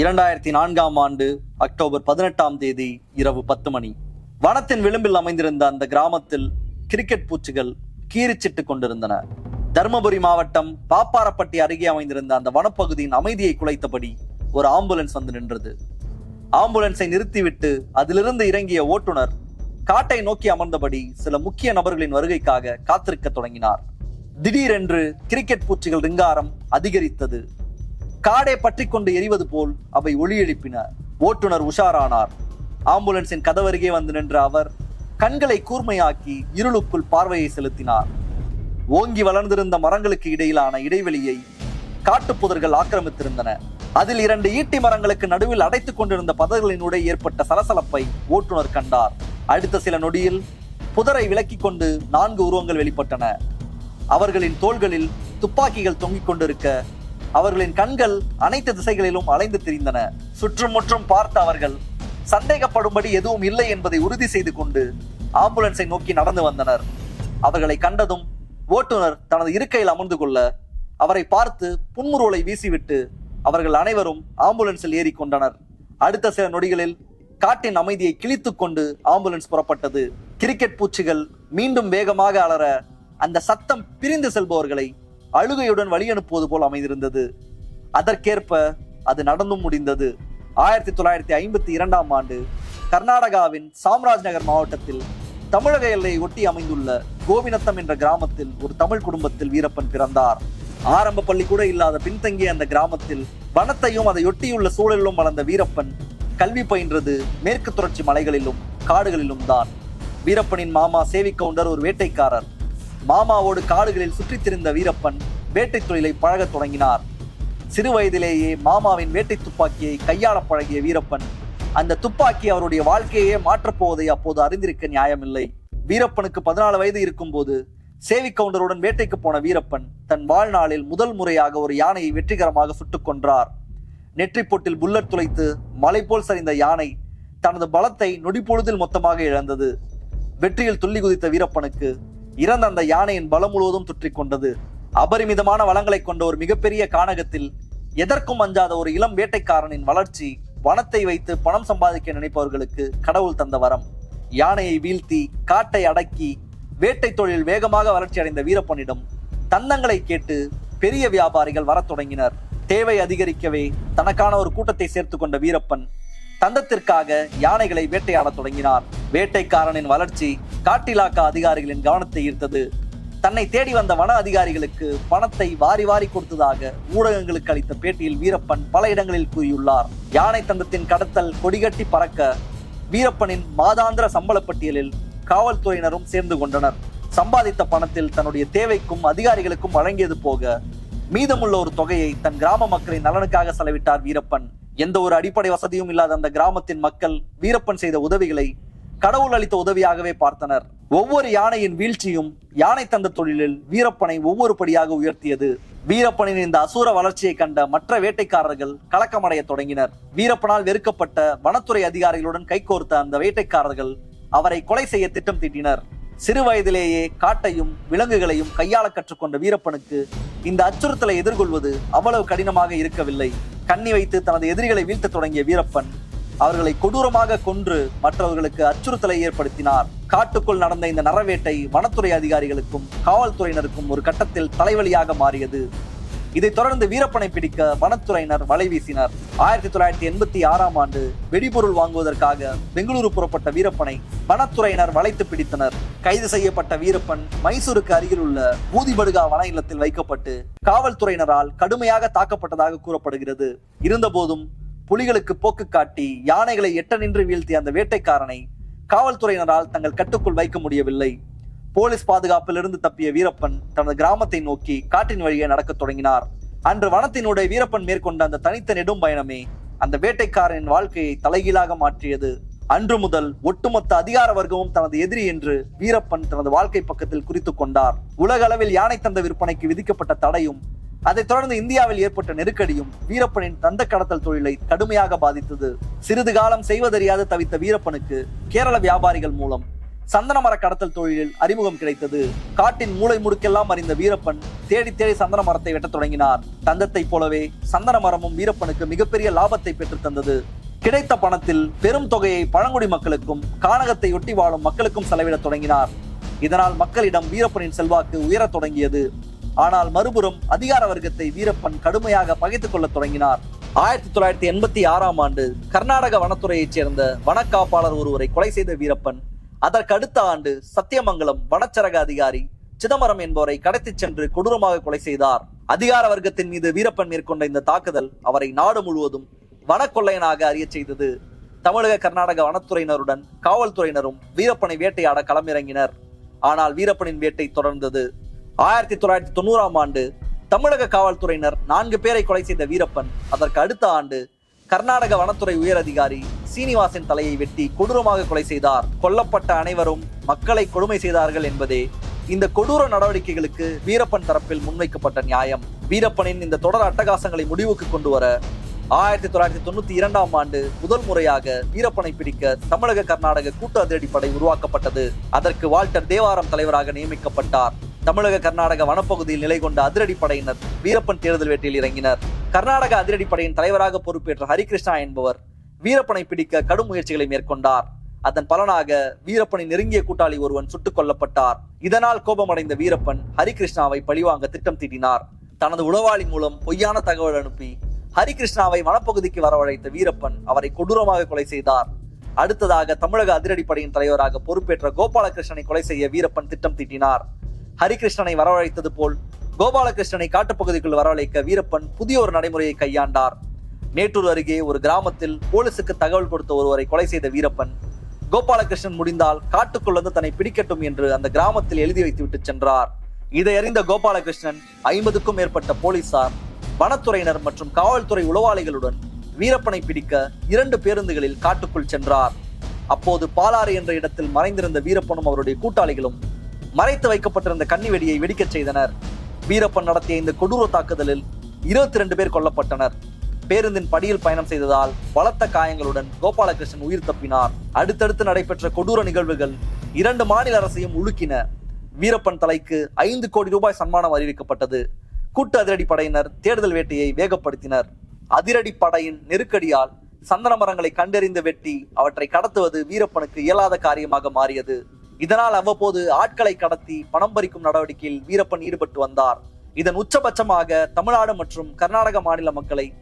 இரண்டாயிரத்தி நான்காம் ஆண்டு அக்டோபர் பதினெட்டாம் தேதி இரவு பத்து மணி. வனத்தின் விளிம்பில் அமைந்திருந்த அந்த கிராமத்தில் கிரிக்கெட் பூச்சிகள் கீறிச்சிட்டு கொண்டிருந்தன. தருமபுரி மாவட்டம் பாப்பாரப்பட்டி அருகே அமைந்திருந்த அந்த வனப்பகுதியின் அமைதியை குலைத்தபடி ஒரு ஆம்புலன்ஸ் வந்து நின்றது. ஆம்புலன்ஸை நிறுத்திவிட்டு அதிலிருந்து இறங்கிய ஓட்டுநர் காட்டை நோக்கி அமர்ந்தபடி சில முக்கிய நபர்களின் வருகைக்காக காத்திருக்க தொடங்கினார். திடீரென்று கிரிக்கெட் பூச்சிகள் ரிங்காரம் அதிகரித்தது. காடை பற்றி கொண்டு எரிவது போல் அவை ஒளி எழுப்பின. ஓட்டுநர் உஷாரானார். ஆம்புலன்ஸின் கதவருகே வந்து நின்ற அவர் கண்களை கூர்மையாக்கி இருளுக்குள் பார்வையை செலுத்தினார். ஓங்கி வளர்ந்திருந்த மரங்களுக்கு இடையிலான இடைவெளியை காட்டுப்புதர்கள் ஆக்கிரமித்திருந்தன. அதில் இரண்டு ஈட்டி மரங்களுக்கு நடுவில் அடைத்துக் கொண்டிருந்த பதர்களினூடே ஏற்பட்ட சலசலப்பை ஓட்டுநர் கண்டார். அடுத்த சில நொடியில் புதரை விலக்கிக் கொண்டு நான்கு உருவங்கள் வெளிப்பட்டன. அவர்களின் தோள்களில் துப்பாக்கிகள் தொங்கிக் கொண்டிருக்க அவர்களின் கண்கள் அனைத்து திசைகளிலும் அலைந்து திரிந்தன. சுற்றுமுற்றும் பார்த்த அவர்கள் சந்தேகப்படும்படி எதுவும் இல்லை என்பதை உறுதி செய்து கொண்டு ஆம்புலன்ஸை நோக்கி நடந்து வந்தனர். அவர்களை கண்டதும் ஓட்டுநர் தனது இருக்கையில் அமர்ந்து கொள்ள அவரை பார்த்து புன்முறுவலை வீசிவிட்டு அவர்கள் அனைவரும் ஆம்புலன்ஸில் ஏறி கொண்டனர். அடுத்த சில நொடிகளில் காட்டின் அமைதியை கிழித்துக் கொண்டு ஆம்புலன்ஸ் புறப்பட்டது. கிரிக்கெட் பூச்சிகள் மீண்டும் வேகமாக அலற அந்த சத்தம் பிரிந்து செல்பவர்களை அழுகையுடன் வழி அனுப்புவது போல் அமைந்திருந்தது. அதற்கேற்ப அது நடந்தும் முடிந்தது. ஆயிரத்தி தொள்ளாயிரத்தி ஐம்பத்தி இரண்டாம் ஆண்டு கர்நாடகாவின் சாம்ராஜ் நகர் மாவட்டத்தில் தமிழக எல்லையை ஒட்டி அமைந்துள்ள கோவிநத்தம் என்ற கிராமத்தில் ஒரு தமிழ் குடும்பத்தில் வீரப்பன் பிறந்தார். ஆரம்ப பள்ளி கூட இல்லாத பின்தங்கிய அந்த கிராமத்தில் வனத்தையும் அதை ஒட்டியுள்ள சூழலிலும் வளர்ந்த வீரப்பன் கல்வி பயின்றது மேற்கு தொடர்ச்சி மலைகளிலும் காடுகளிலும் தான். வீரப்பனின் மாமா சேவி கவுண்டர் ஒரு வேட்டைக்காரர். மாமாவோடு காடுகளில் சுற்றித் திரிந்த வீரப்பன் வேட்டை தொழிலை பழகத் தொடங்கினார். சிறு வயதிலேயே மாமாவின் வேட்டை துப்பாக்கியை கையாள பழகிய வீரப்பன் அந்த துப்பாக்கி அவருடைய வாழ்க்கையே மாற்றப் போவதை அப்போது அறிந்திருக்க நியாயமில்லை. வீரப்பனுக்கு பதினாலு வயது இருக்கும்போது சேவி கவுண்டருடன் வேட்டைக்கு போன வீரப்பன் தன் வாழ்நாளில் முதல் முறையாக ஒரு யானையை வெற்றிகரமாக சுட்டுக் கொன்றார். நெற்றிப்பொட்டில் புல்லட் துளைத்து மலை போல் சரிந்த யானை தனது பலத்தை நொடிப்பொழுதில் மொத்தமாக இழந்தது. வெற்றியில் துள்ளி குதித்த வீரப்பனுக்கு இறந்த அந்த யானையின் பலம் முழுவதும் சுற்றி கொண்டது. அபரிமிதமான வளங்களை கொண்ட ஒரு மிகப்பெரிய கானகத்தில் எதற்கும் அஞ்சாத ஒரு இளம் வேட்டைக்காரனின் வளர்ச்சி வனத்தை வைத்து பணம் சம்பாதிக்க நினைப்பவர்களுக்கு கடவுள் தந்த வரம். யானையை வீழ்த்தி காட்டை அடக்கி வேட்டை தொழில் வேகமாக வளர்ச்சி அடைந்த வீரப்பனிடம் தந்தங்களை கேட்டு பெரிய வியாபாரிகள் வரத் தொடங்கினர். தேவை அதிகரிக்கவே தனக்கான ஒரு கூட்டத்தை சேர்த்து கொண்ட வீரப்பன் தந்தத்திற்காக யானைகளை வேட்டையாடத் தொடங்கினார். வேட்டைக்காரனின் வளர்ச்சி காட்டிலாக்கா அதிகாரிகளின் கவனத்தை ஈர்த்தது. தன்னை தேடி வந்த வன அதிகாரிகளுக்கு பணத்தை வாரி வாரி கொடுத்ததாக ஊடகங்களுக்கு அளித்த பேட்டியில் வீரப்பன் பல இடங்களில் கூறியுள்ளார். யானை தந்தத்தின் கடத்தல் கொடிகட்டி பறக்க வீரப்பனின் மாதாந்திர சம்பள பட்டியலில் காவல்துறையினரும் சேர்ந்து கொண்டனர். சம்பாதித்த பணத்தில் தன்னுடைய தேவைக்கும் அதிகாரிகளுக்கும் வழங்கியது போக மீதமுள்ள ஒரு தொகையை தன் கிராம மக்களின் நலனுக்காக செலவிட்டார் வீரப்பன். எந்த ஒரு அடிப்படை வசதியும் இல்லாத அந்த கிராமத்தின் மக்கள் வீரப்பன் செய்த உதவிகளை கடவுள் அளித்த உதவியாகவே பார்த்தனர். ஒவ்வொரு யானையின் வீழ்ச்சியும் யானை தந்த தொழிலில் வீரப்பனை ஒவ்வொரு படியாக உயர்த்தியது. வீரப்பனின் இந்த அசூர வளர்ச்சியை கண்ட மற்ற வேட்டைக்காரர்கள் கலக்கமடைய தொடங்கினர். வீரப்பனால் வெறுக்கப்பட்ட வனத்துறை அதிகாரிகளுடன் கைகோர்த்த அந்த வேட்டைக்காரர்கள் அவரை கொலை செய்ய திட்டம் தீட்டினர். சிறு வயதிலேயே காட்டையும் விலங்குகளையும் கையாள கற்றுக்கொண்ட வீரப்பனுக்கு இந்த அச்சுறுத்தலை எதிர்கொள்வது அவ்வளவு கடினமாக இருக்கவில்லை. கண்ணி வைத்து தனது எதிரிகளை வீழ்த்த தொடங்கிய வீரப்பன் அவர்களை கொடூரமாக கொன்று மற்றவர்களுக்கு அச்சுறுத்தலை ஏற்படுத்தினார். காட்டுக்குள் நடந்த இந்த நரவேட்டை வனத்துறை அதிகாரிகளுக்கும் காவல்துறையினருக்கும் ஒரு கட்டத்தில் தலைவலியாக மாறியது. இதைத் தொடர்ந்து வீரப்பனை பிடிக்க வனத்துறையினர் வலை வீசினர். ஆயிரத்தி தொள்ளாயிரத்தி எண்பத்தி ஆறாம் ஆண்டு வெடிபொருள் வாங்குவதற்காக பெங்களூரு புறப்பட்ட வீரப்பனை வனத்துறையினர் வளைத்து பிடித்தனர். கைது செய்யப்பட்ட வீரப்பன் மைசூருக்கு அருகில் உள்ள பூதிபடுகா வன இல்லத்தில் வைக்கப்பட்டு காவல்துறையினரால் கடுமையாக தாக்கப்பட்டதாக கூறப்படுகிறது. இருந்தபோதும் புலிகளுக்கு போக்கு காட்டி யானைகளை எட்ட நின்று வீழ்த்திய அந்த வேட்டைக்காரனை காவல்துறையினரால் தங்கள் கட்டுக்குள் வைக்க முடியவில்லை. போலீஸ் பாதுகாப்பிலிருந்து தப்பிய வீரப்பன் தனது கிராமத்தை நோக்கி காட்டின் வழியே நடக்கத் தொடங்கினார். அன்று வனத்தினுடைய வீரப்பன் மேற்கொண்ட அந்த தனித்த நெடும் பயணமே அந்த வேட்டைக்காரனின் வாழ்க்கையை தலைகீழாக மாற்றியது. அன்று முதல் ஒட்டுமொத்த அதிகார வர்க்கமும் தனது எதிரி என்று வீரப்பன் தனது வாழ்க்கை பக்கத்தில் குறித்து கொண்டார். உலக அளவில் யானை தந்த விற்பனைக்கு விதிக்கப்பட்ட தடையும் அதைத் தொடர்ந்து இந்தியாவில் ஏற்பட்ட நெருக்கடியும் வீரப்பனின் தந்த கடத்தல் தொழிலை கடுமையாக பாதித்தது. சிறிது காலம் செய்வதறியாது தவித்த வீரப்பனுக்கு கேரள வியாபாரிகள் மூலம் சந்தன மர கடத்தல் தொழிலில் அறிமுகம் கிடைத்தது. காட்டின் மூளை முடுக்கெல்லாம் அறிந்த வீரப்பன் தேடி தேடி சந்தன மரத்தை வெட்டத் தொடங்கினார். தந்தத்தைப் போலவே சந்தன மரமும் வீரப்பனுக்கு மிகப்பெரிய லாபத்தை பெற்றுத் தந்தது. கிடைத்த பணத்தில் பெரும் தொகையை பழங்குடி மக்களுக்கும் கானகத்தை ஒட்டி வாழும் மக்களுக்கும் செலவிடத் தொடங்கினார். இதனால் மக்களிடம் வீரப்பனின் செல்வாக்கு உயரத் தொடங்கியது. ஆனால் மறுபுறம் அதிகார வர்க்கத்தை வீரப்பன் கடுமையாக பகைத்துக் கொள்ளத் தொடங்கினார். ஆயிரத்தி தொள்ளாயிரத்தி எண்பத்தி ஆறாம் ஆண்டு கர்நாடக வனத்துறையைச் சேர்ந்த வனக்காப்பாளர் ஒருவரை கொலை செய்த வீரப்பன் அதற்கு அடுத்த ஆண்டு சத்தியமங்கலம் வனச்சரக அதிகாரி சிதம்பரம் என்பவரை கடத்திச் சென்று கொடூரமாக கொலை செய்தார். அதிகார வர்க்கத்தின் மீது வீரப்பன் மேற்கொண்ட இந்த தாக்குதல் அவரை நாடு முழுவதும் வனக்கொள்ளையனாக அறியச் செய்தது. தமிழக கர்நாடக வனத்துறையினருடன் காவல்துறையினரும் வீரப்பனை வேட்டையாட களமிறங்கினர். ஆனால் வீரப்பனின் வேட்டை தொடர்ந்தது. ஆயிரத்தி தொள்ளாயிரத்தி தொண்ணூறாம் ஆண்டு தமிழக காவல்துறையினர் நான்கு பேரை கொலை செய்த வீரப்பன் அதற்கு அடுத்த ஆண்டு கர்நாடக வனத்துறை உயர் அதிகாரி சீனிவாசன் தலையை வெட்டி கொடூரமாக கொலை செய்தார். கொல்லப்பட்ட அனைவரும் மக்களை கொடுமை செய்தார்கள் என்பதே இந்த கொடூர நடவடிக்கைகளுக்கு வீரப்பன் தரப்பில் முன்வைக்கப்பட்ட நியாயம். வீரப்பனின் இந்த தொடர் அட்டகாசங்களை முடிவுக்கு கொண்டு வர ஆயிரத்தி தொள்ளாயிரத்தி தொண்ணூத்தி இரண்டாம் ஆண்டு முதல் முறையாக வீரப்பனை பிடிக்க தமிழக கர்நாடக கூட்டு அதிரடிப்படை உருவாக்கப்பட்டது. அதற்கு வால்டர் தேவாரம் தலைவராக நியமிக்கப்பட்டார். தமிழக கர்நாடக வனப்பகுதியில் நிலை கொண்ட அதிரடிப்படையினர் வீரப்பன் தேர்தல் வேட்டையில் இறங்கினர். கர்நாடக அதிரடிப்படையின் தலைவராக பொறுப்பேற்ற ஹரிகிருஷ்ணா என்பவர் வீரப்பனை பிடிக்க கடும் முயற்சிகளை மேற்கொண்டார். அதன் பலனாக வீரப்பனின் நெருங்கிய கூட்டாளி ஒருவன் சுட்டுக் கொல்லப்பட்டார். இதனால் கோபமடைந்த வீரப்பன் ஹரிகிருஷ்ணாவை பழிவாங்க திட்டம் தீட்டினார். தனது உளவாளி மூலம் பொய்யான தகவல் அனுப்பி ஹரிகிருஷ்ணாவை வனப்பகுதிக்கு வரவழைத்த வீரப்பன் அவரை கொடூரமாக கொலை செய்தார். அடுத்ததாக தமிழக அதிரடிப்படையின் தலைவராக பொறுப்பேற்ற கோபாலகிருஷ்ணனை கொலை செய்ய வீரப்பன் திட்டம் தீட்டினார். ஹரிகிருஷ்ணனை வரவழைத்தது போல் கோபாலகிருஷ்ணனை காட்டுப்பகுதிக்குள் வரவழைக்க வீரப்பன் புதிய ஒரு நடைமுறையை கையாண்டார். மேட்டூர் அருகே ஒரு கிராமத்தில் போலீசுக்கு தகவல் கொடுத்த ஒருவரை கொலை செய்த வீரப்பன் கோபாலகிருஷ்ணன் முடிந்தால் காட்டுக்குள் வந்து தன்னை பிடிக்கட்டும் என்று அந்த கிராமத்தில் எழுதி வைத்துவிட்டு சென்றார். இதை அறிந்த கோபாலகிருஷ்ணன் ஐம்பதுக்கும் மேற்பட்ட போலீசார் வனத்துறையினர் மற்றும் காவல்துறை உளவாளிகளுடன் வீரப்பனை பிடிக்க இரண்டு பேருந்துகளில் காட்டுக்குள் சென்றார். அப்போது பாலாறு என்ற இடத்தில் மறைந்திருந்த வீரப்பனும் அவருடைய கூட்டாளிகளும் மறைத்து வைக்கப்பட்டிருந்த கன்னி வெடியை வெடிக்கச் செய்தனர். வீரப்பன் நடத்திய இந்த கொடூர தாக்குதலில் இருபத்தி ரெண்டு பேர் கொல்லப்பட்டனர். பேருந்தின் படியில் பயணம் செய்ததால் பலத்த காயங்களுடன் கோபாலகிருஷ்ணன் உயிர் தப்பினார். அடுத்தடுத்து நடைபெற்ற கொடூர நிகழ்வுகள் இரண்டு மாநில அரசையும் உலுக்கின. வீரப்பன் தலைக்கு ஐந்து கோடி ரூபாய் சன்மானம் அறிவிக்கப்பட்டது. கூட்டு அதிரடி படையினர் தேடுதல் வேட்டையை வேகப்படுத்தினர். அதிரடி படையின் நெருக்கடியால் சந்தன மரங்களை கண்டறிந்து வெட்டி அவற்றை கடத்துவது வீரப்பனுக்கு இயலாத காரியமாக மாறியது. இதனால் அவ்வப்போது ஆட்களை கடத்தி பணம் பறிக்கும் நடவடிக்கையில் வீரப்பன் ஈடுபட்டு வந்தார். இதன் உச்சபட்சமாக தமிழ்நாடு மற்றும் கர்நாடக மாநில மக்களை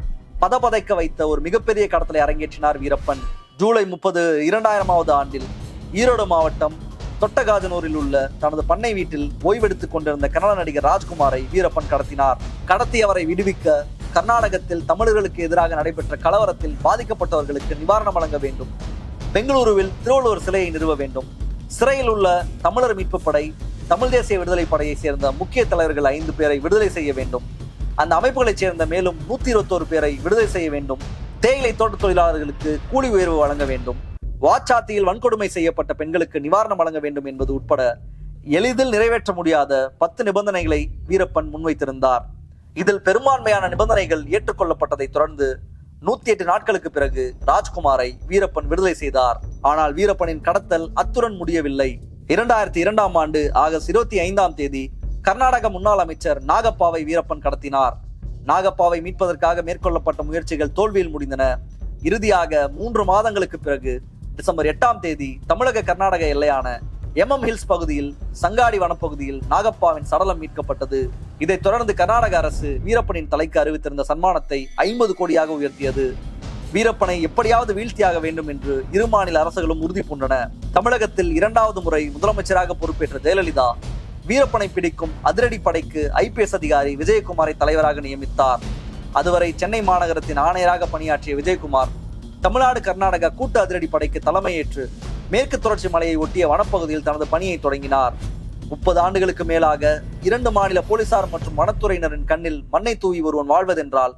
பதபதைக்க வைத்த ஒரு மிகப்பெரிய கடத்தலை அரங்கேற்றினார் வீரப்பன். ஜூலை முப்பது இரண்டாயிரமாவது ஆண்டில் ஈரோடு மாவட்டம் தொட்டகாஜனூரில் உள்ள தனது பண்ணை வீட்டில் ஓய்வெடுத்துக் கொண்டிருந்த கன்னட நடிகர் ராஜ்குமாரை வீரப்பன் கடத்தினார். கடத்தியவரை விடுவிக்க கர்நாடகத்தில் தமிழர்களுக்கு எதிராக நடைபெற்ற கலவரத்தில் பாதிக்கப்பட்டவர்களுக்கு நிவாரணம் வழங்க வேண்டும். பெங்களூருவில் திருவள்ளுவர் சிலையை நிறுவ வேண்டும். சிறையில் உள்ள தமிழர் மீட்பு படை தமிழ் தேசிய விடுதலை படையை சேர்ந்த முக்கிய தலைவர்கள் ஐந்து பேரை விடுதலை செய்ய வேண்டும். அந்த அமைப்புகளைச் சேர்ந்த மேலும் நூத்தி இருபத்தோரு பேரை விடுதலை செய்ய வேண்டும். தேயிலை தோட்ட தொழிலாளர்களுக்கு கூலி உயர்வு வழங்க வேண்டும். வாச்சாத்தியில் வன்கொடுமை செய்யப்பட்ட பெண்களுக்கு நிவாரணம் வழங்க வேண்டும் என்பது உட்பட எளிதில் நிறைவேற்ற முடியாத பத்து நிபந்தனைகளை வீரப்பன் முன்வைத்திருந்தார். இதில் பெரும்பான்மையான நிபந்தனைகள் ஏற்றுக்கொள்ளப்பட்டதை தொடர்ந்து நூத்தி எட்டு நாட்களுக்கு பிறகு ராஜ்குமாரை வீரப்பன் விடுதலை செய்தார். ஆனால் வீரப்பனின் கடத்தல் அத்துடன் முடியவில்லை. இரண்டாயிரத்தி இரண்டாம் ஆண்டு ஆகஸ்ட் இருபத்தி ஐந்தாம் தேதி கர்நாடக முன்னாள் அமைச்சர் நாகப்பாவை வீரப்பன் கடத்தினார். நாகப்பாவை மீட்பதற்காக மேற்கொள்ளப்பட்ட முயற்சிகள் தோல்வியில் முடிந்தன. இறுதியாக மூன்று மாதங்களுக்கு பிறகு டிசம்பர் எட்டாம் தேதி தமிழக கர்நாடக எல்லையான எம்எம் ஹில்ஸ் பகுதியில் சங்காடி வனப்பகுதியில் நாகப்பாவின் சடலம் மீட்கப்பட்டது. இதைத் தொடர்ந்து கர்நாடக அரசு வீரப்பனின் தலைக்கு அறிவித்திருந்த சன்மானத்தை ஐம்பது கோடியாக உயர்த்தியது. வீரப்பனை எப்படியாவது வீழ்த்தியாக வேண்டும் என்று இரு மாநில அரசுகளும் உறுதி பூண்டன. தமிழகத்தில் இரண்டாவது முறை முதலமைச்சராக பொறுப்பேற்ற ஜெயலலிதா வீரப்பனை பிடிக்கும் அதிரடி படைக்கு ஐபிஎஸ் அதிகாரி விஜயகுமாரை தலைவராக நியமித்தார். அதுவரை சென்னை மாநகரத்தின் ஆணையராக பணியாற்றிய விஜயகுமார் தமிழ்நாடு கர்நாடகா கூட்டு அதிரடி படைக்கு தலைமையேற்று மேற்கு தொடர்ச்சி மலையை ஒட்டிய வனப்பகுதியில் தனது பணியை தொடங்கினார். முப்பது ஆண்டுகளுக்கு மேலாக இரண்டு மாநில போலீசார் மற்றும் வனத்துறையினரின் கண்ணில் மண்ணை தூவி ஒருவன் வாழ்வதென்றால்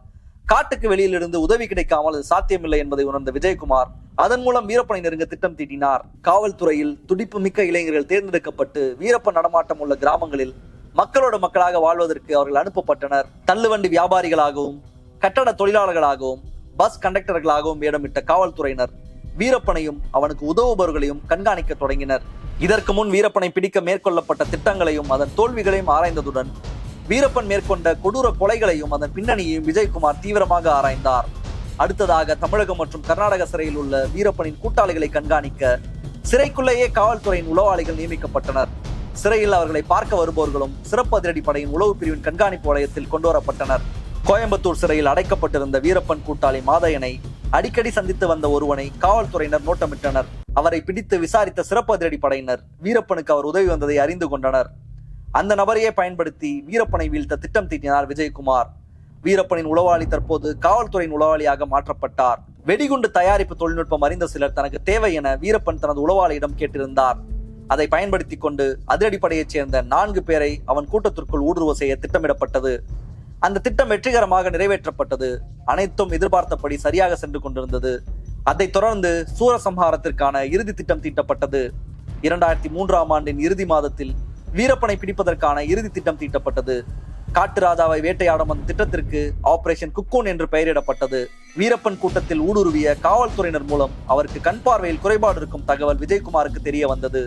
காட்டுக்கு வெளியிலிருந்து உதவி கிடைக்காமல் அது சாத்தியமில்லை என்பதை உணர்ந்த விஜயகுமார் அதன் மூலம் வீரப்பனை நெருங்க திட்டம் தீட்டினார். காவல்துறையில் துடிப்பு மிக்க இளைஞர்கள் தேர்ந்தெடுக்கப்பட்டு வீரப்ப நடமாட்டம் உள்ள கிராமங்களில் மக்களோட மக்களாக வாழ்வதற்கு அவர்கள் அனுப்பப்பட்டனர். தள்ளுவண்டி வியாபாரிகளாகவும் கட்டட தொழிலாளர்களாகவும் பஸ் கண்டக்டர்களாகவும் வேடமிட்ட காவல்துறையினர் வீரப்பனையும் அவனுக்கு உதவுபவர்களையும் கண்காணிக்க தொடங்கினர். இதற்கு முன் வீரப்பனை பிடிக்க மேற்கொள்ளப்பட்ட திட்டங்களையும் அதன் தோல்விகளையும் ஆராய்ந்ததுடன் வீரப்பன் மேற்கொண்ட கொடூர கொலைகளையும் அதன் பின்னணியையும் விஜயகுமார் தீவிரமாக ஆராய்ந்தார். அடுத்ததாக தமிழகம் மற்றும் கர்நாடக சிறையில் உள்ள வீரப்பனின் கூட்டாளிகளை கண்காணிக்க சிறைக்குள்ளேயே காவல்துறையின் உளவாளிகள் நியமிக்கப்பட்டனர். சிறையில் அவர்களை பார்க்க வருபவர்களும் சிறப்பு அதிரடி படையின் உளவு பிரிவின் கண்காணிப்பு வளையத்தில் கொண்டு வரப்பட்டனர். கோயம்புத்தூர் சிறையில் அடைக்கப்பட்டிருந்த வீரப்பன் கூட்டாளி மாதையனை அடிக்கடி சந்தித்து வந்த ஒருவனை காவல்துறையினர் நோட்டமிட்டனர். அவரை பிடித்து விசாரித்த சிறப்பு அதிரடி படையினர் வீரப்பனுக்கு அவர் உதவி வந்ததை அறிந்து கொண்டனர். அந்த நபரையே பயன்படுத்தி வீரப்பனை வீழ்த்த திட்டம் தீட்டினார் விஜயகுமார். வீரப்பனின் உளவாளி தற்போது காவல்துறையின் உளவாளியாக மாற்றப்பட்டார். வெடிகுண்டு தயாரிப்பு தொழில்நுட்பம் அறிந்த சிலர் தனக்கு தேவை என வீரப்பன் தனது உளவாளியிடம் கேட்டிருந்தார். அதை பயன்படுத்தி கொண்டு அதிரடிப்படையைச் சேர்ந்த நான்கு பேரை அவன் கூட்டத்திற்குள் ஊடுருவ செய்ய திட்டமிடப்பட்டது. அந்த திட்டம் வெற்றிகரமாக நிறைவேற்றப்பட்டது. அனைத்தும் எதிர்பார்த்தபடி சரியாக சென்று கொண்டிருந்தது. அதைத் தொடர்ந்து சூரசம்ஹாரத்திற்கான இறுதி திட்டம் தீட்டப்பட்டது. இரண்டாயிரத்தி மூன்றாம் ஆண்டின் இறுதி மாதத்தில் வீரப்பனை பிடிப்பதற்கான இறுதி திட்டம் தீட்டப்பட்டது. காட்டு ராஜாவை வேட்டையாடும் அந்த திட்டத்திற்கு ஆபரேஷன் குக்கூன் என்று பெயரிடப்பட்டது. வீரப்பன் கூட்டத்தில் ஊடுருவிய காவல்துறையினர் மூலம் அவருக்கு கண் பார்வையில் குறைபாடு இருக்கும் தகவல் விஜயகுமாருக்கு தெரிய வந்தது.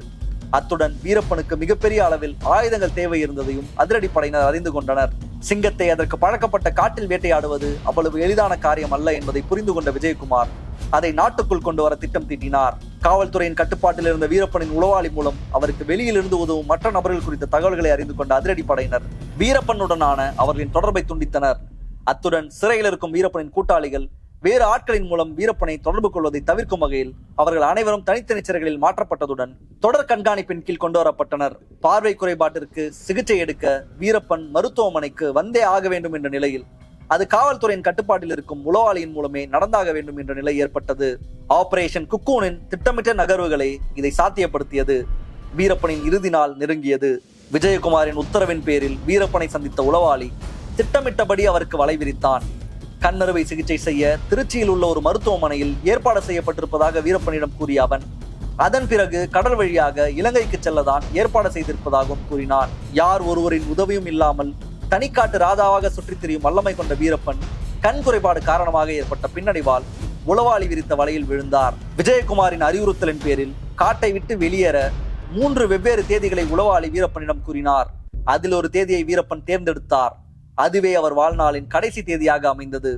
அத்துடன் வீரப்பனுக்கு மிகப்பெரிய அளவில் ஆயுதங்கள் தேவை இருந்ததையும் அதிரடி படையினர் அறிந்து கொண்டனர். சிங்கத்தை அதற்கு பழக்கப்பட்ட காட்டில் வேட்டையாடுவது அவ்வளவு எளிதான காரியம் அல்ல என்பதை புரிந்து கொண்ட விஜயகுமார் அதை நாட்டுக்குள் கொண்டு வர திட்டம் தீட்டினார். காவல்துறையின் கட்டுப்பாட்டில் இருந்த வீரப்பனின் உளவாளி மூலம் அவருக்கு வெளியிலிருந்து உதவும் மற்ற நபர்கள் குறித்த தகவல்களை அறிந்து கொண்ட அதிரடி படையினர் வீரப்பனுடனான அவர்களின் தொடர்பை துண்டித்தனர். அத்துடன் சிறையில் இருக்கும் வீரப்பனின் கூட்டாளிகள் வேறு ஆட்களின் மூலம் வீரப்பனை தொடர்பு கொள்வதை தவிர்க்கும் வகையில் அவர்கள் அனைவரும் தனித்தனி சிறைகளில் மாற்றப்பட்டதுடன் தொடர் கண்காணிப்பின் கீழ் கொண்டு வரப்பட்டனர். பார்வை குறைபாட்டிற்கு சிகிச்சை எடுக்க வீரப்பன் மருத்துவமனைக்கு வந்தே ஆக வேண்டும் என்ற நிலையில் அது காவல்துறையின் கட்டுப்பாட்டில் இருக்கும் உளவாளியின் மூலமே நடந்தாக வேண்டும் என்ற நிலை ஏற்பட்டது. ஆபரேஷன் குக்கூனின் திட்டமிட்ட நகர்வுகளை இதை சாத்தியப்படுத்தியது. வீரப்பனின் இறுதி நாள் நெருங்கியது. விஜயகுமாரின் உத்தரவின் பேரில் வீரப்பனை சந்தித்த உளவாளி திட்டமிட்டபடி அவருக்கு வலை விரித்தான். கண்ணறுவை சிகிச்சை செய்ய திருச்சியில் உள்ள ஒரு மருத்துவமனையில் ஏற்பாடு செய்யப்பட்டிருப்பதாக வீரப்பனிடம் கூறிய அவன் அதன் பிறகு கடல் வழியாக இலங்கைக்கு செல்லதான் ஏற்பாடு செய்திருப்பதாகவும் கூறினார் யார் ஒருவரின் உதவியும் இல்லாமல் தனிக்காட்டு ராஜாவாக சுற்றித் திரியும் வல்லமை கொண்ட வீரப்பன் கண் குறைபாடு காரணமாக ஏற்பட்ட பின்னடைவால் உளவாளி விரித்த வலையில் விழுந்தார். விஜயகுமாரின் அறிவுறுத்தலின் பேரில் காட்டை விட்டு வெளியேற மூன்று வெவ்வேறு தேதிகளை உளவாளி வீரப்பனிடம் கூறினார். அதில் ஒரு தேதியை வீரப்பன் தேர்ந்தெடுத்தார். அதுவே அவர் வாழ்நாளின் கடைசி தேதியாக அமைந்தது.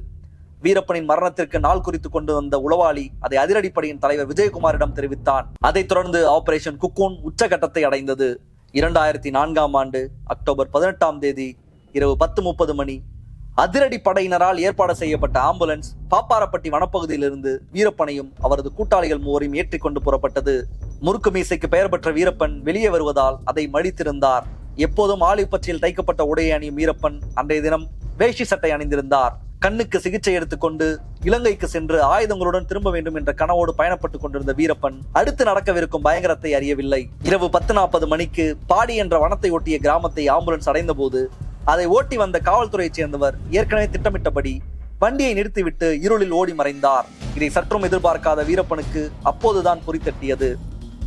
வீரப்பனின் மரணத்திற்கு நாள் குறித்து கொண்டு வந்த உளவாளி அதை அதிரடிப்படையின் தலைவர் விஜயகுமாரிடம் தெரிவித்தான். அதைத் தொடர்ந்து ஆபரேஷன் குக்கூன் உச்சகட்டத்தை அடைந்தது. இரண்டாயிரத்தி நான்காம் ஆண்டு அக்டோபர் பதினெட்டாம் தேதி இரவு பத்து முப்பது மணி. அதிரடி படையினரால் ஏற்பாடு செய்யப்பட்ட ஆம்புலன்ஸ் பாப்பாரப்பட்டி வனப்பகுதியிலிருந்து வீரப்பனையும் அவரது கூட்டாளிகள் மூவரையும் ஏற்றிக் கொண்டு புறப்பட்டது. முறுக்கு மீசைக்கு பெயர் பெற்ற வீரப்பன் வெளியே வருவதால் அதை மடித்திருந்தார். எப்போதும் ஆலிவ் பச்சையில் தைக்கப்பட்ட உடையை அணியும் வீரப்பன் அன்றைய தினம் வேஷ்டி சட்டை அணிந்திருந்தார். கண்ணுக்கு சிகிச்சை எடுத்துக்கொண்டு இலங்கைக்கு சென்று ஆயுதங்களுடன் திரும்ப வேண்டும் என்ற கனவோடு பயணப்பட்டுக் கொண்டிருந்த வீரப்பன் அடுத்து நடக்கவிருக்கும் பயங்கரத்தை அறியவில்லை. இரவு பத்து நாற்பது மணிக்கு பாடி என்ற வனத்தை ஒட்டிய கிராமத்தை ஆம்புலன்ஸ் அடைந்தபோது அதை ஓட்டி வந்த காவல்துறையைச் சேர்ந்தவர் ஏற்கனவே திட்டமிட்டபடி வண்டியை நிறுத்திவிட்டு இருளில் ஓடி மறைந்தார். இதை சற்றும் எதிர்பார்க்காத வீரப்பனுக்கு அப்போதுதான் பொறித்தட்டியது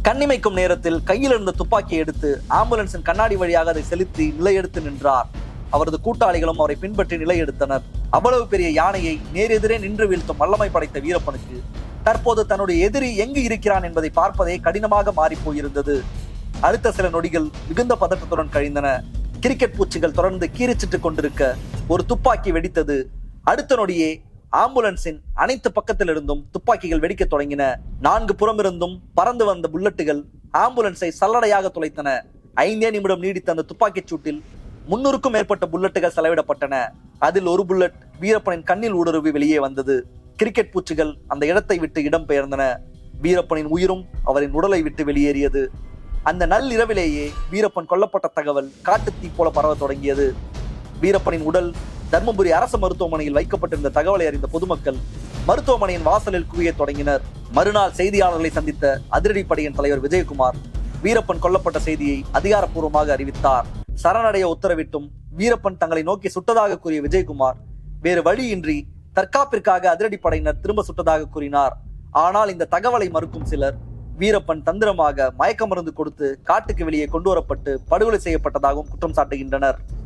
கண்ணிமைக்கும் நேரத்தில் கையில் இருந்த துப்பாக்கியை எடுத்து ஆம்புலன்ஸின் கண்ணாடி வழியாக அதை செலுத்தி நிலையெடுத்து நின்றார். அவரது கூட்டாளிகளும் அவரை பின்பற்றி நிலையெடுத்தனர். அவ்வளவு பெரிய யானையை நேரெதிரே நின்று வீழ்த்தும் வல்லமை படைத்த வீரப்பனுக்கு தற்போது தன்னுடைய எதிரி எங்கு இருக்கிறான் என்பதை பார்ப்பதே கடினமாக மாறிப் போயிருந்தது. அடுத்த சில நொடிகள் மிகுந்த பதட்டத்துடன் கழிந்தன. கிரிக்கெட் பூச்சிகள் தொடர்ந்து கீறிச்சிட்டு கொண்டிருக்க ஒரு துப்பாக்கி வெடித்தது. அடுத்த நொடியே ஆம்புலன்ஸின் அனைத்து பக்கத்திலிருந்தும் துப்பாக்கிகள் வெடிக்க தொடங்கின. நான்கு புறமிருந்தும் பறந்து வந்த புல்லட்டுகள் ஆம்புலன்ஸை சல்லடையாக துளைத்தன. ஐந்தே நிமிடம் நீடித்த அந்த துப்பாக்கிச் சூட்டில் முன்னூறுக்கும் மேற்பட்ட புல்லட்டுகள் செலவிடப்பட்டன. அதில் ஒரு புல்லட் வீரப்பனின் கண்ணில் ஊடுருவி வெளியே வந்தது. கிரிக்கெட் பூச்சிகள் அந்த இடத்தை விட்டு இடம் பெயர்ந்தன. வீரப்பனின் உயிரும் அவரின் உடலை விட்டு வெளியேறியது. அந்த நள்ளிரவிலேயே வீரப்பன் கொல்லப்பட்ட தகவல் காட்டுத்தீ போல பரவ தொடங்கியது. வீரப்பனின் உடல் தர்மபுரி அரசு மருத்துவமனையில் வைக்கப்பட்டிருந்த தகவலை அறிந்த பொதுமக்கள் மருத்துவமனையின் வாசலில் குவியத் தொடங்கினர். மறுநாள் செய்தியாளர்களை சந்தித்த அதிரடிப்படையின் தலைவர் விஜயகுமார் வீரப்பன் கொல்லப்பட்ட செய்தியை அதிகாரப்பூர்வமாக அறிவித்தார். சரணடைய உத்தரவிட்டும் வீரப்பன் தங்களை நோக்கி சுட்டதாக கூறிய விஜயகுமார் வேறு வழியின்றி தற்காப்பிற்காக அதிரடிப்படையினர் திரும்ப சுட்டதாக கூறினார். ஆனால் இந்த தகவலை மறுக்கும் சிலர் வீரப்பன் தந்திரமாக மயக்க மருந்து கொடுத்து காட்டுக்கு வெளியே கொண்டு வரப்பட்டு படுகொலை செய்யப்பட்டதாகவும் குற்றம் சாட்டுகின்றனர்.